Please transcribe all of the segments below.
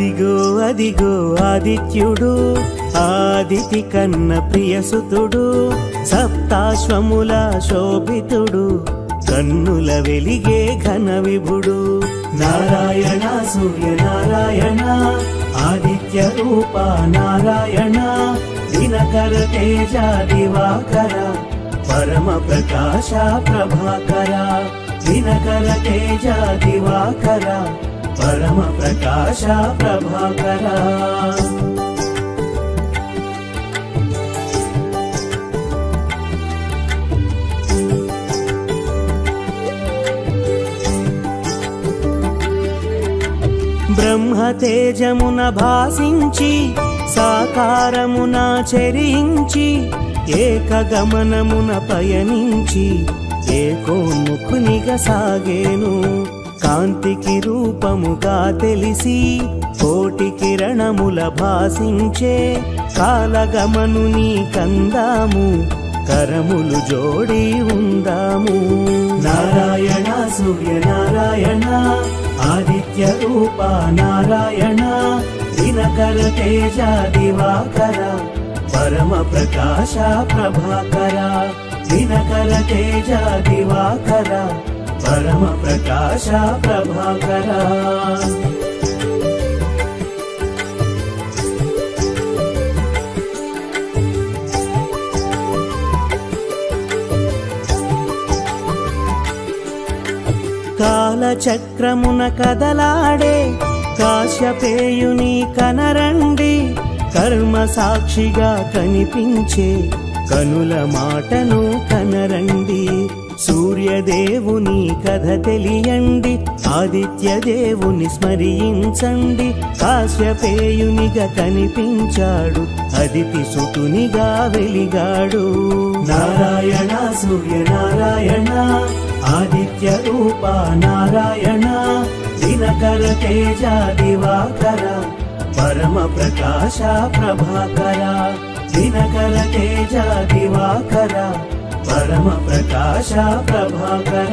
అదిగో అదిగో ఆదిత్యుడు ఆదితి కన్న ప్రియసుతుడు సప్తాశ్వముల శోభితుడు కన్నుల వెలిగే ఘన విభుడు. నారాయణ సూర్య నారాయణ ఆదిత్య రూప నారాయణ దినకర తేజ దివాకర పరమ ప్రకాశ ప్రభాకర దినకర తేజ దివాకర. పరమ ప్రకాశ ప్రభాకర బ్రహ్మతేజమున భాసించి సాకారమున చెరించి ఏకగమనమున పయనించి ఏకోన్ముఖునిగా సాగేను కాంతికి రూపముగా తెలిసి కోటి కిరణముల భాసించే కాలగమనుని కందాము కరములు జోడి ఉందాము. నారాయణ సూర్య నారాయణ ఆదిత్య రూప నారాయణ దినకర తేజ దివాకర పరమ ప్రకాశ ప్రభాకర దినకర తేజ దివాకర. పరమ ప్రకాశ ప్రభాకర. కాలచక్రమున కదలాడే కాశ్యపేయుని కనరండి కర్మ సాక్షిగా కనిపించే కనుల మాటను కనరండి. సూర్యదేవుని కథ తెలియండి ఆదిత్యదేవుని స్మరించండి. కాశ్యపేయునిగా కనిపించాడు అదితి సుతునిగా వెలిగాడు. నారాయణ సూర్య నారాయణ ఆదిత్య రూప నారాయణ దినకర తేజ దివాకర పరమ ప్రకాశ ప్రభాకర దినకర తేజ దివాకర. పరమ ప్రకాశ ప్రభాకర.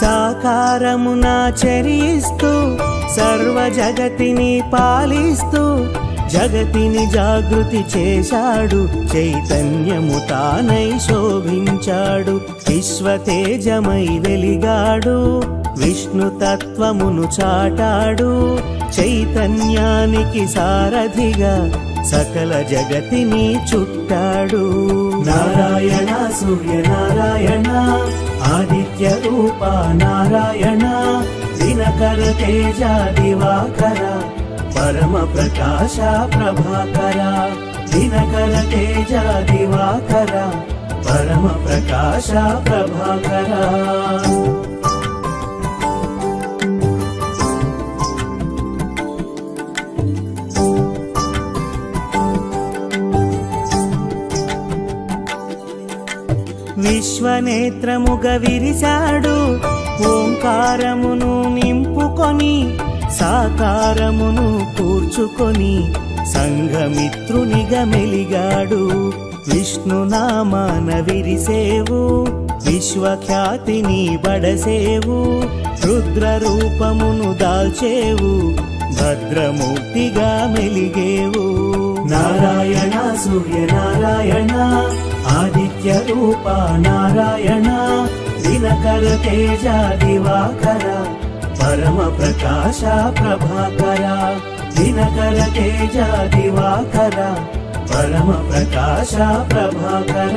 సాకారమున చరిస్తూ సర్వ జగతిని పాలిస్తూ జగతిని జాగృతి చేశాడు చైతన్యము తానై శోభించాడు విశ్వతేజమై వెలిగాడు విష్ణు తత్వమును చాటాడు చైతన్యానికి సారథిగా సకల జగతిని చుట్టాడు. నారాయణ సూర్య నారాయణ ఆదిత్య రూప నారాయణ దినకర తేజ దివాకర పరమ ప్రకాశ ప్రభాకర దినకర తేజ దివాకర పరమ ప్రకాశ ప్రభాకర. విశ్వనేత్రముగ విరిశాడు ఓంకారమును నింపుకొని సాకారమును కూర్చుకొని సంఘమిత్రునిగా మెలిగాడు. విష్ణునామాన విరిసేవు విశ్వఖ్యాతిని బడసేవు రుద్ర రూపమును దాల్చేవు భద్రమూర్తిగా మెలిగేవు. నారాయణ సూర్య నారాయణ ఆదిత్య రూప నారాయణ దినకర తేజ దివాకర పరమ ప్రకాశ ప్రభాకర దినకర తేజ దివాకర పరమ ప్రకాశ ప్రభాకర.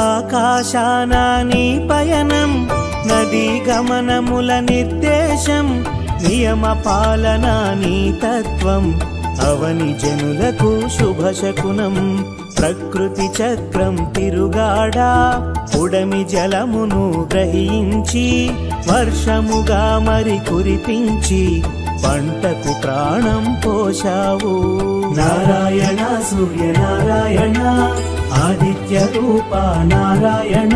ఆకాశానా నీ పయనం నదీ గమనముల నిర్దేశం నియమ పాలన నీ తత్వం అవని జనులకు శుభశకునం. ప్రకృతి చక్రం తిరుగాడా ఉడమి జలమును గ్రహించి వర్షముగా మరి కురిపించి పంటకు ప్రాణం పోషావు నారాయణ సూర్య నారాయణ ఆదిత్య రూప నారాయణ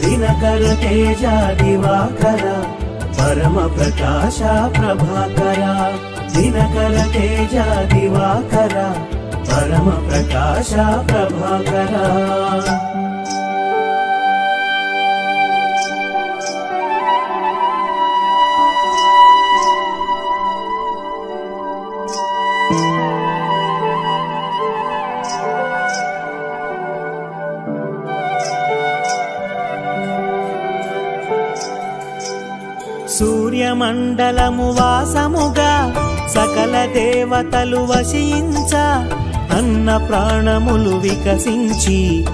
దినకర తేజ దివాకర. పరమ ప్రకాశ ప్రభాకర దినకర తేజ దివాకర పరమ ప్రకాశ ప్రభాకర సూర్యమండలము వాసముగా సకల దేవతలు వశించ అన్న ప్రాణములు వికసించి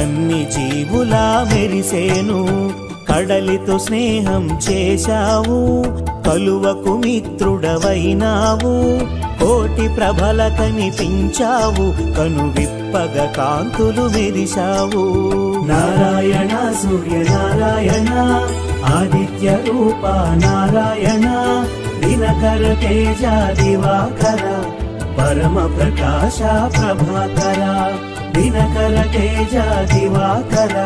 అన్ని జీవులా మెరిసేను. కడలితో స్నేహం చేశావు కలువకు మిత్రుడవైనావు. కోటి ప్రభల కనిపించావు కను విప్పగ కాంతులు మెరిశావు. నారాయణ సూర్య నారాయణ ఆదిత్య రూప నారాయణ దినకర తేజ దివాకర పరమ ప్రకాశ ప్రభాకర దినకర తేజ దివాకర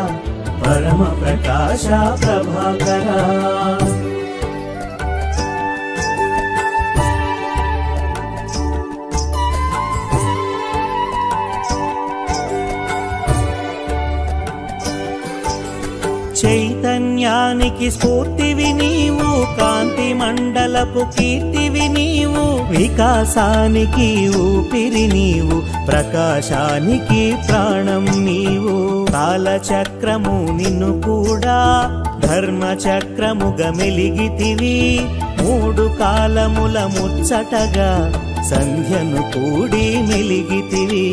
పరమ ప్రకాశ ప్రభాకర. చైతన్యానికి స్ఫూర్తివి నీవు కాంతి మండలపు కీర్తివి నీవు వికాసానికి ఊపిరి నీవు ప్రకాశానికి ప్రాణం నీవు. కాలచక్రము నిన్ను కూడా ధర్మచక్రముగా మెలిగితివి. మూడు కాలముల ముచ్చటగా సంధ్యను కూడి మెలిగితివి.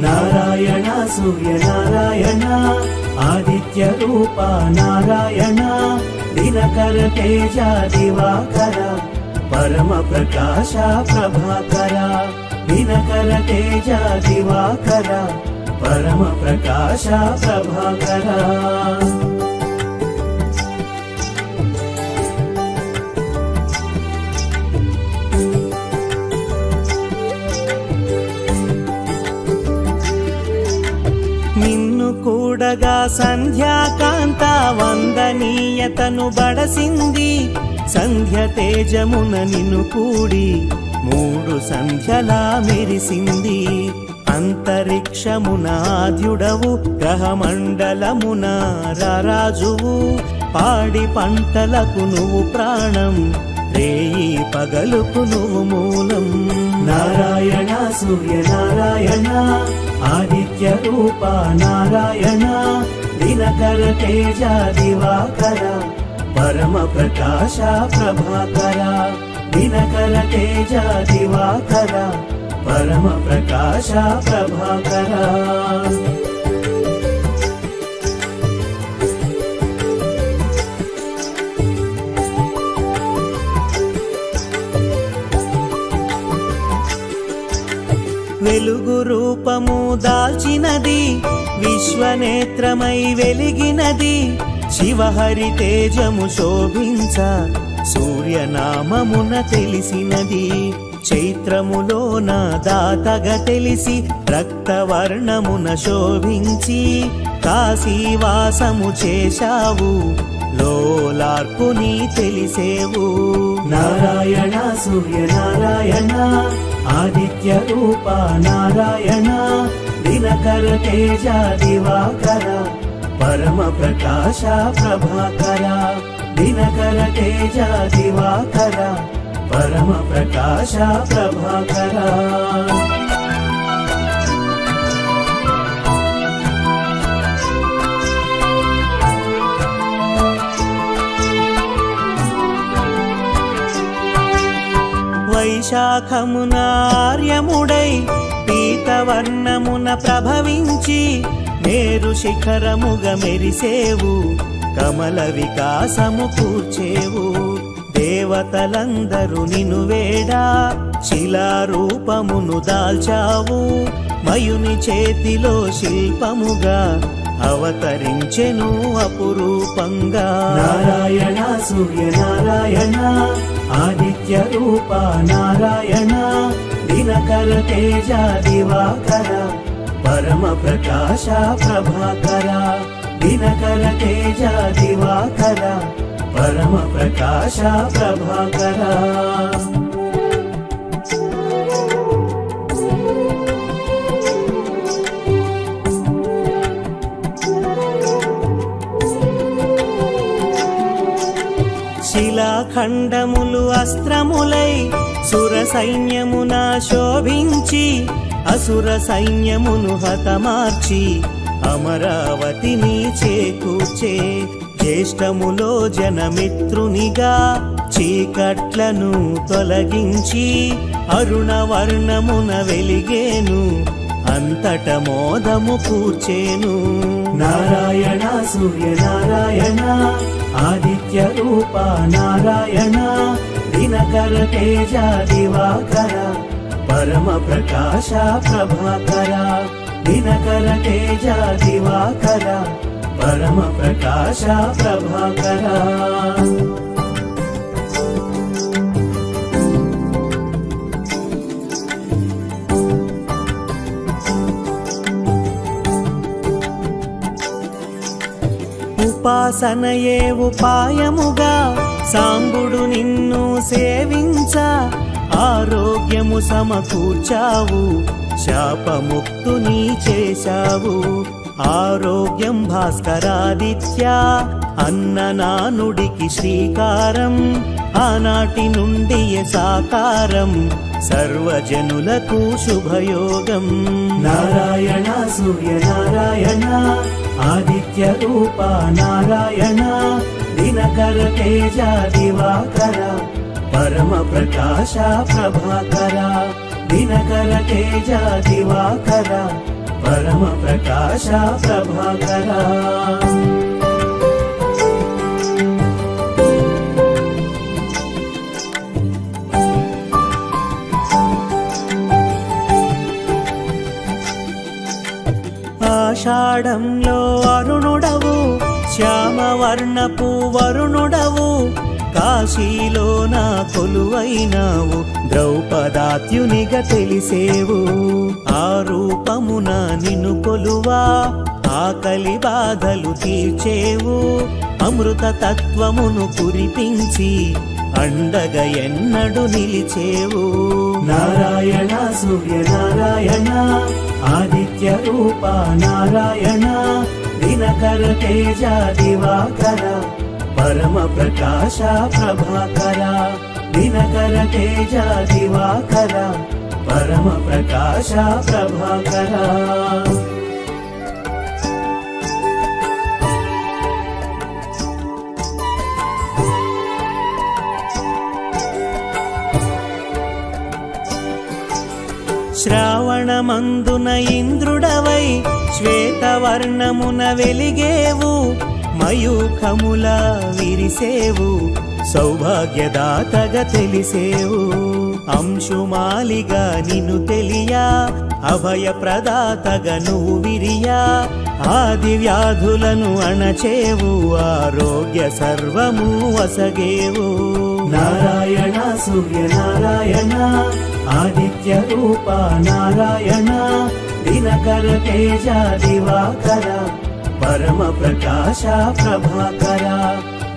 నారాయణ సూర్య నారాయణ ఆదిత్య రూప నారాయణ దినకర తేజ దివాకర పరమ ప్రకాశ ప్రభాకర దినకర తేజ దివాకర పరమ ప్రకాశ ప్రభాకర. చూడగా సంధ్యాకాంత వందనీయతను బడసింది. సంధ్య తేజమున నిన్ను కూడి మూడు సంధ్యలా మెరిసింది. అంతరిక్షమునాద్యుడవు గ్రహమండలమున రారాజువు. పాడి పంటలకు నువ్వు ప్రాణం రేయి పగలుకు నువ్వు మూలం. నారాయణ సూర్య నారాయణ ఆదిత్య రూప నారాయణ దినకర తేజ దివాకర పరమ ప్రకాశ ప్రభాకర దినకర తేజ దివాకర పరమ ప్రకాశ ప్రభాకర. రూపము దాల్చినది విశ్వనేత్రమై వెలిగినది. శివహరి తేజము శోభించ సూర్యనామమున తెలిసినది. చైత్రములోన దాతగా తెలిసి రక్తవర్ణమున శోభించి కాశీవాసము చేశావు లోలార్పుని తెలిసేవు. నారాయణ సూర్య నారాయణ ఆదిత్య రూప నారాయణ దినకర తేజ దివాకర పరమ ప్రకాశ ప్రభాకర దినకర విశాఖమునార్యముడై పీతవర్ణమున ప్రభవించి మేరు శిఖరముగ మెరిసేవు కమల వికాసము కూర్చేవు. దేవతలందరూ నిను వేడా శిలారూపమును దాల్చావు. మయుని చేతిలో శిల్పముగా అవతరించెను అపురూపంగా. నారాయణ సూర్య నారాయణ ఆదిత్య రూప నారాయణ దినకర తేజ దివాకర పరమ ప్రకాశ ప్రభాకర దినకర తేజ దివాకర పరమ ప్రకాశ ప్రభాకర. ఖండములు అస్త్రములై సుర సైన్యమున శోభించి అసుర సైన్యమును హతమార్చి అమరావతిని చేకూర్చే జ్యేష్ఠములో జనమిత్రునిగా చీకట్లను తొలగించి అరుణవర్ణమున వెలిగేను అంతట మోదము కూర్చేను. నారాయణ సూర్య నారాయణ ఆదిత్య రూప నారాయణ దినకర తేజ దివాకర పరమ ప్రకాశ ప్రభాకర దినకర తేజ దివాకర పరమ ప్రకాశ ప్రభాకర. ఉపాసనయే ఉపాయముగా. సాంబుడు నిన్ను సేవించ ఆరోగ్యము సమకూర్చావు శాపముక్తుని చేశావు. ఆరోగ్యం భాస్కరాదిత్య అన్ననానుడికి శ్రీకారం ఆనాటి నుండి సాకారం సర్వజనులకు శుభయోగం. నారాయణ సూర్య నారాయణ ఆదిత్య రూప నారాయణ దినకర తేజ దివాకర పరమ ప్రకాశ ప్రభాకర దినకర తేజ దివాకర పరమ ప్రకాశ ప్రభాకర. ఆషాఢంలో అరుణుడవు శ్యామవర్ణపు వరుణుడవు కాశీలో నా కొలువైనావు ద్రౌపదాత్యునిగా తెలిసేవు. ఆ రూపమున నిన్ను కొలువా ఆకలి బాధలు తీర్చేవు. అమృత తత్వమును కురిపించి అండగ ఎన్నడు నిలిచేవు. నారాయణ సూర్య నారాయణ ఆదిత్య రూప నారాయణ దినకర తేజ దివాకర పరమ ప్రకాశ ప్రభాకర దినకర తేజ దివాకర పరమ ప్రకాశ ప్రభాకర. శ్రావణమందున ఇంద్రుడవై శ్వేతవర్ణమున వెలిగేవు మయూఖముల విరిసేవు సౌభాగ్యదాతగా తెలిసేవు. అంశుమాలిగా నిన్ను తెలియా అభయ ప్రదాతగా నువ్వు విరియా ఆది వ్యాధులను అణచేవు ఆరోగ్య సర్వము వసగేవు. నారాయణ సూర్య నారాయణ ఆదిత్య రూప నారాయణ దినకర తేజ దివాకర పరమ ప్రకాశ ప్రభాకర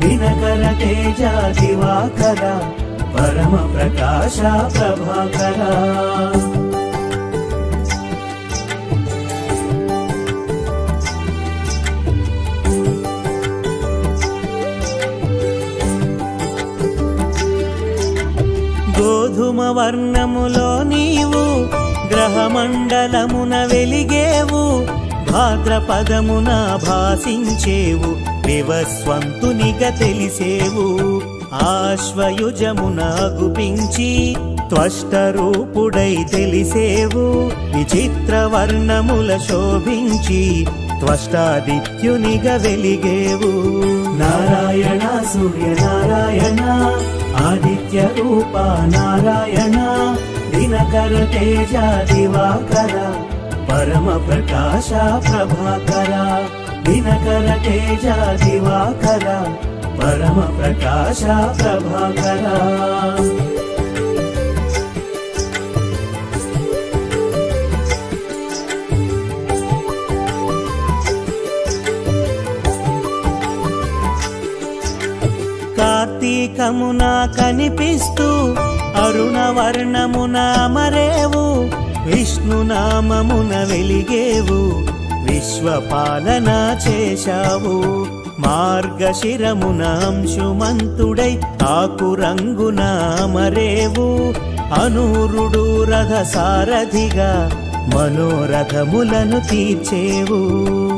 దినకర తేజ దివాకర పరమ ప్రకాశ ప్రభాకర. గోధుమ వర్ణములో నీవు గ్రహమండలమున వెలిగేవు భాద్రపదమున భాసించేవు వివస్వంతునిగా తెలిసేవు. ఆశ్వయుజమున గుపించి త్వష్టరూపుడై తెలిసేవు విచిత్ర వర్ణముల శోభించి త్వష్టాదిత్యునిగా వెలిగేవు. నారాయణ సూర్య నారాయణ ఆదిత్య రూప నారాయణ దినకర తేజ దివాకర పరమ ప్రకాశ ప్రభాకర దినకర తేజ దివాకర పరమ ప్రకాశ ప్రభాకర. ఏకమున కనిపిస్తూ అరుణవర్ణమున మరేవు విష్ణునామమున వెలిగేవు విశ్వపాలన చేశావు. మార్గశిరమున అంశుమంతుడై ఆకు మరేవు అనూరుడు రథ సారథిగా మనోరథములను తీర్చేవు.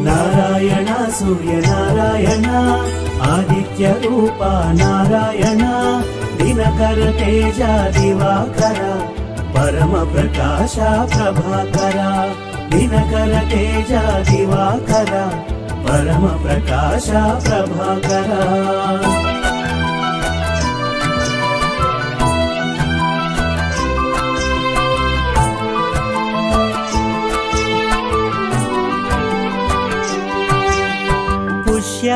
నారాయణ సూర్య నారాయణ ఆదిత్య రూప నారాయణ దినకర తేజ దివాకర పరమ ప్రకాశ ప్రభాకర దినకర తేజ దివాకర పరమ ప్రకాశ ప్రభాకర.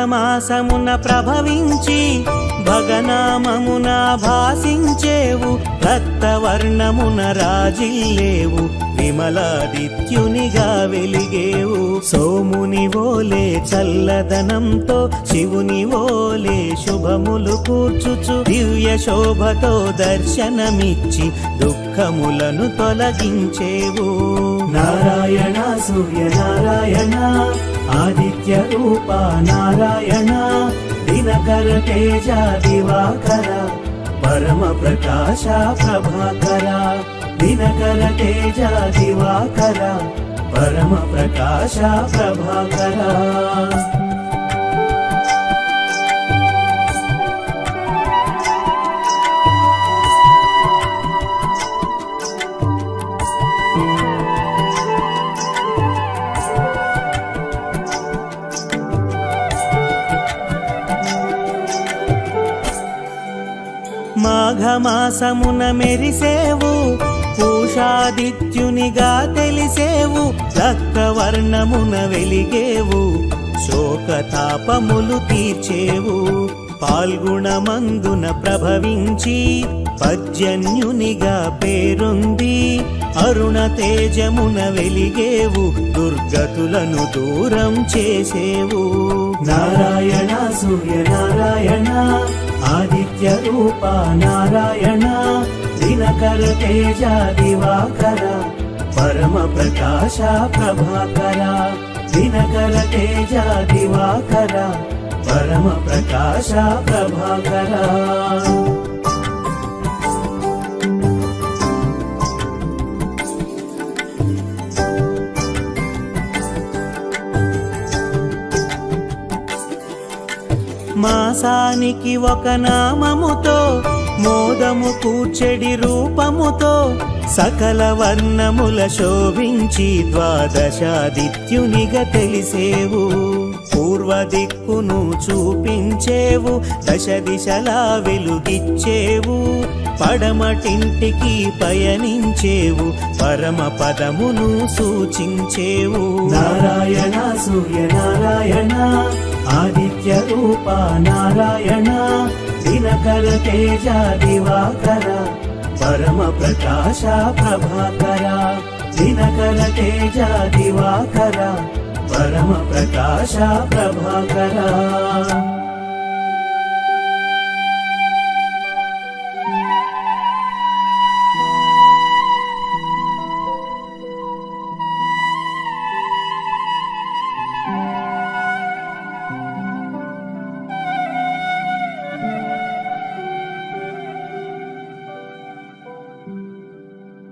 మాసమున ప్రభవించి భగనామమున భాసించేవు రక్తవర్ణమున రాజిల్లేవు విమలాదిత్యునిగా వెలిగేవు. సోముని ఓలే చల్లదనంతో శివుని ఓలే శుభములు కూర్చుచు దివ్య శోభతో దర్శనమిచ్చి దుఃఖములను తొలగించేవు. నారాయణ సూర్య నారాయణ ఆదిత్య రూప నారాయణ దినకర తేజ దివాకర పరమ ప్రకాశ ప్రభాకర దినకర తేజ దివాకర పరమ ప్రకాశ ప్రభాకర. మాఘమాసమున మెరిసేవు పూషాదిత్యునిగా తెలిసేవు రక్తవర్ణమున వెలిగేవు శోకతాపములు తీర్చేవు పాల్గుణమందున ప్రభవించి పర్జన్యునిగా పేరుంది అరుణ తేజమున వెలిగేవు దుర్గతులను దూరం చేసేవు. నారాయణ సూర్య నారాయణ ఆదిత్య రూప నారాయణ దినకర తేజ దివాకర పరమ ప్రకాశ ప్రభాకర దినకర తేజ దివాకర పరమ ప్రకాశ ప్రభాకర. మాసానికి ఒక నామముతో మోదము కూర్చెడి రూపముతో సకల వర్ణముల శోభించి ద్వాదశాదిత్యునిగా తెలిసేవు. పూర్వ దిక్కును చూపించేవు దశ దిశలా వెలుగిచ్చేవు. పడమటింటికి పయనించేవు పరమ పదమును సూచించేవు. నారాయణ సూర్య నారాయణ ఆదిత్య రూప నారాయణ దినకర తేజ దివాకర పరమ ప్రకాశ ప్రభాకర దినకర తేజ దివాకర పరమ ప్రకాశ ప్రభాకర.